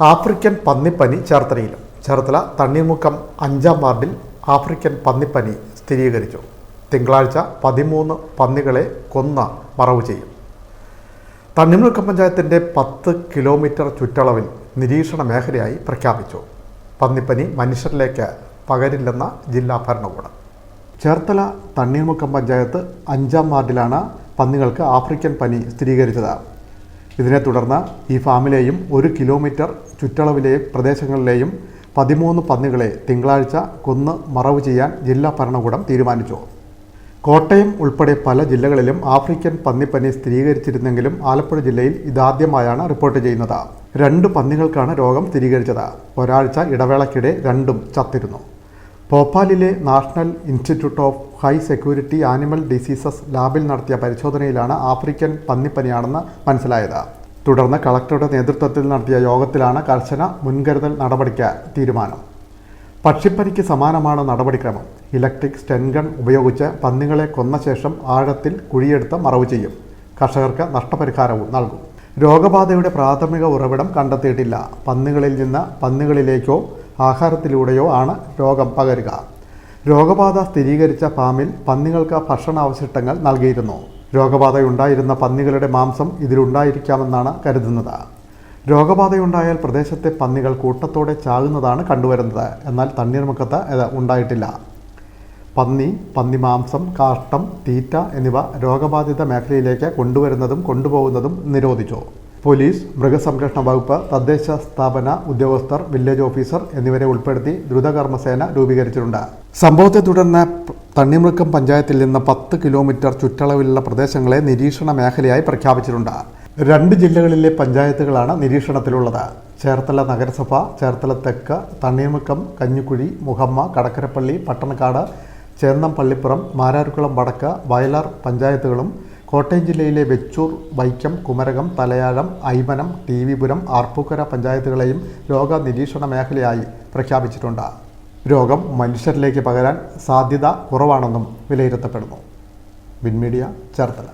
African പന്നിപ്പനി ചേർത്തലയിലും. ചേർത്തല തണ്ണീർമുക്കം അഞ്ചാം വാർഡിൽ ആഫ്രിക്കൻ പന്നിപ്പനി സ്ഥിരീകരിച്ചു. തിങ്കളാഴ്ച പതിമൂന്ന് പന്നികളെ കൊന്ന മറവ് ചെയ്യും. തണ്ണീർമുക്കം പഞ്ചായത്തിന്റെ പത്ത് കിലോമീറ്റർ ചുറ്റളവിൽ നിരീക്ഷണ മേഖലയായി പ്രഖ്യാപിച്ചു. പന്നിപ്പനി മനുഷ്യരിലേക്ക് പകരില്ലെന്ന ജില്ലാ ഭരണകൂടം. ചേർത്തല തണ്ണീർമുക്കം പഞ്ചായത്ത് അഞ്ചാം വാർഡിലാണ് പന്നികൾക്ക് ആഫ്രിക്കൻ പനി സ്ഥിരീകരിച്ചത്. ഇതിനെ തുടർന്ന് ഈ ഫാമിലെയും ഒരു കിലോമീറ്റർ ചുറ്റളവിലെ പ്രദേശങ്ങളിലെയും പതിമൂന്ന് പന്നികളെ തിങ്കളാഴ്ച കൊന്ന് മറവ് ചെയ്യാൻ ജില്ലാ ഭരണകൂടം തീരുമാനിച്ചു. കോട്ടയം ഉൾപ്പെടെ പല ജില്ലകളിലും ആഫ്രിക്കൻ പന്നിപ്പനി സ്ഥിരീകരിച്ചിരുന്നെങ്കിലും ആലപ്പുഴ ജില്ലയിൽ ഇതാദ്യമായാണ് റിപ്പോർട്ട് ചെയ്യുന്നത്. രണ്ട് പന്നികൾക്കാണ് രോഗം സ്ഥിരീകരിച്ചത്. ഒരാഴ്ച ഇടവേളയ്ക്കിടെ രണ്ടും ചത്തിരുന്നു. ഭോപ്പാലിലെ national institute of high security animal diseases ലാബിൽ നടത്തിയ പരിശോധനയിലാണ് ആഫ്രിക്കൻ പന്നിപ്പനിയാണെന്ന് മനസ്സിലായത്. തുടർന്ന് കളക്ടറുടെ നേതൃത്വത്തിൽ നടത്തിയ യോഗത്തിലാണ് കർശന മുൻകരുതൽ നടപടിക്ക് തീരുമാനം. പക്ഷിപ്പനിക്ക് സമാനമാണ് നടപടിക്രമം. ഇലക്ട്രിക് സ്റ്റെൻഗൺ ഉപയോഗിച്ച് പന്നികളെ കൊന്ന ശേഷം ആഴത്തിൽ കുഴിയെടുത്ത് മറവ് ചെയ്യും. കർഷകർക്ക് നഷ്ടപരിഹാരവും നൽകും. രോഗബാധയുടെ പ്രാഥമിക ഉറവിടം കണ്ടെത്തിയിട്ടില്ല. പന്നികളിൽ നിന്ന് പന്നികളിലേക്കോ ആഹാരത്തിലൂടെയോ ആണ് രോഗം പകരുക. രോഗബാധ സ്ഥിരീകരിച്ച ഫാമിൽ പന്നികൾക്ക് ഭക്ഷണാവശിഷ്ടങ്ങൾ നൽകിയിരുന്നു. രോഗബാധയുണ്ടായിരുന്ന പന്നികളുടെ മാംസം ഇതിലുണ്ടായിരിക്കാമെന്നാണ് കരുതുന്നത്. രോഗബാധയുണ്ടായാൽ പ്രദേശത്തെ പന്നികൾ കൂട്ടത്തോടെ ചാകുന്നതാണ് കണ്ടുവരുന്നത്. എന്നാൽ തണ്ണീർമുക്കത്ത് ഇത് ഉണ്ടായിട്ടില്ല. പന്നി പന്നി മാംസം കാഷ്ടം തീറ്റ എന്നിവ രോഗബാധിത മേഖലയിലേക്ക് കൊണ്ടുവരുന്നതും കൊണ്ടുപോകുന്നതും നിരോധിച്ചു. പോലീസ് മൃഗസംരക്ഷണ വകുപ്പ് തദ്ദേശ സ്ഥാപന ഉദ്യോഗസ്ഥർ വില്ലേജ് ഓഫീസർ എന്നിവരെ ഉൾപ്പെടുത്തി ദ്രുതകർമ്മസേന രൂപീകരിച്ചിട്ടുണ്ട്. സംഭവത്തെ തുടർന്ന് തണ്ണിമൃക്കം പഞ്ചായത്തിൽ നിന്ന് പത്ത് കിലോമീറ്റർ ചുറ്റളവിലുള്ള പ്രദേശങ്ങളെ നിരീക്ഷണ മേഖലയായി പ്രഖ്യാപിച്ചിട്ടുണ്ട്. രണ്ട് ജില്ലകളിലെ പഞ്ചായത്തുകളാണ് നിരീക്ഷണത്തിലുള്ളത്. ചേർത്തല നഗരസഭ ചേർത്തല തെക്ക് തണ്ണീർമുക്കം കഞ്ഞിക്കുഴി മുഹമ്മ കടക്കരപ്പള്ളി പട്ടണക്കാട് ചേന്നം പള്ളിപ്പുറം മാരാരുക്കുളം വടക്ക് വയലാർ പഞ്ചായത്തുകളും കോട്ടയം ജില്ലയിലെ വെച്ചൂർ വൈക്കം കുമരകം തലയാഴം ഐമനം ടി വിപുരം ആർപ്പൂക്കര പഞ്ചായത്തുകളെയും രോഗ നിരീക്ഷണ മേഖലയായി പ്രഖ്യാപിച്ചിട്ടുണ്ട്. രോഗം മനുഷ്യരിലേക്ക് പകരാൻ സാധ്യത കുറവാണെന്നും വിലയിരുത്തപ്പെടുന്നു. വിൻമീഡിയ ചേർത്തല.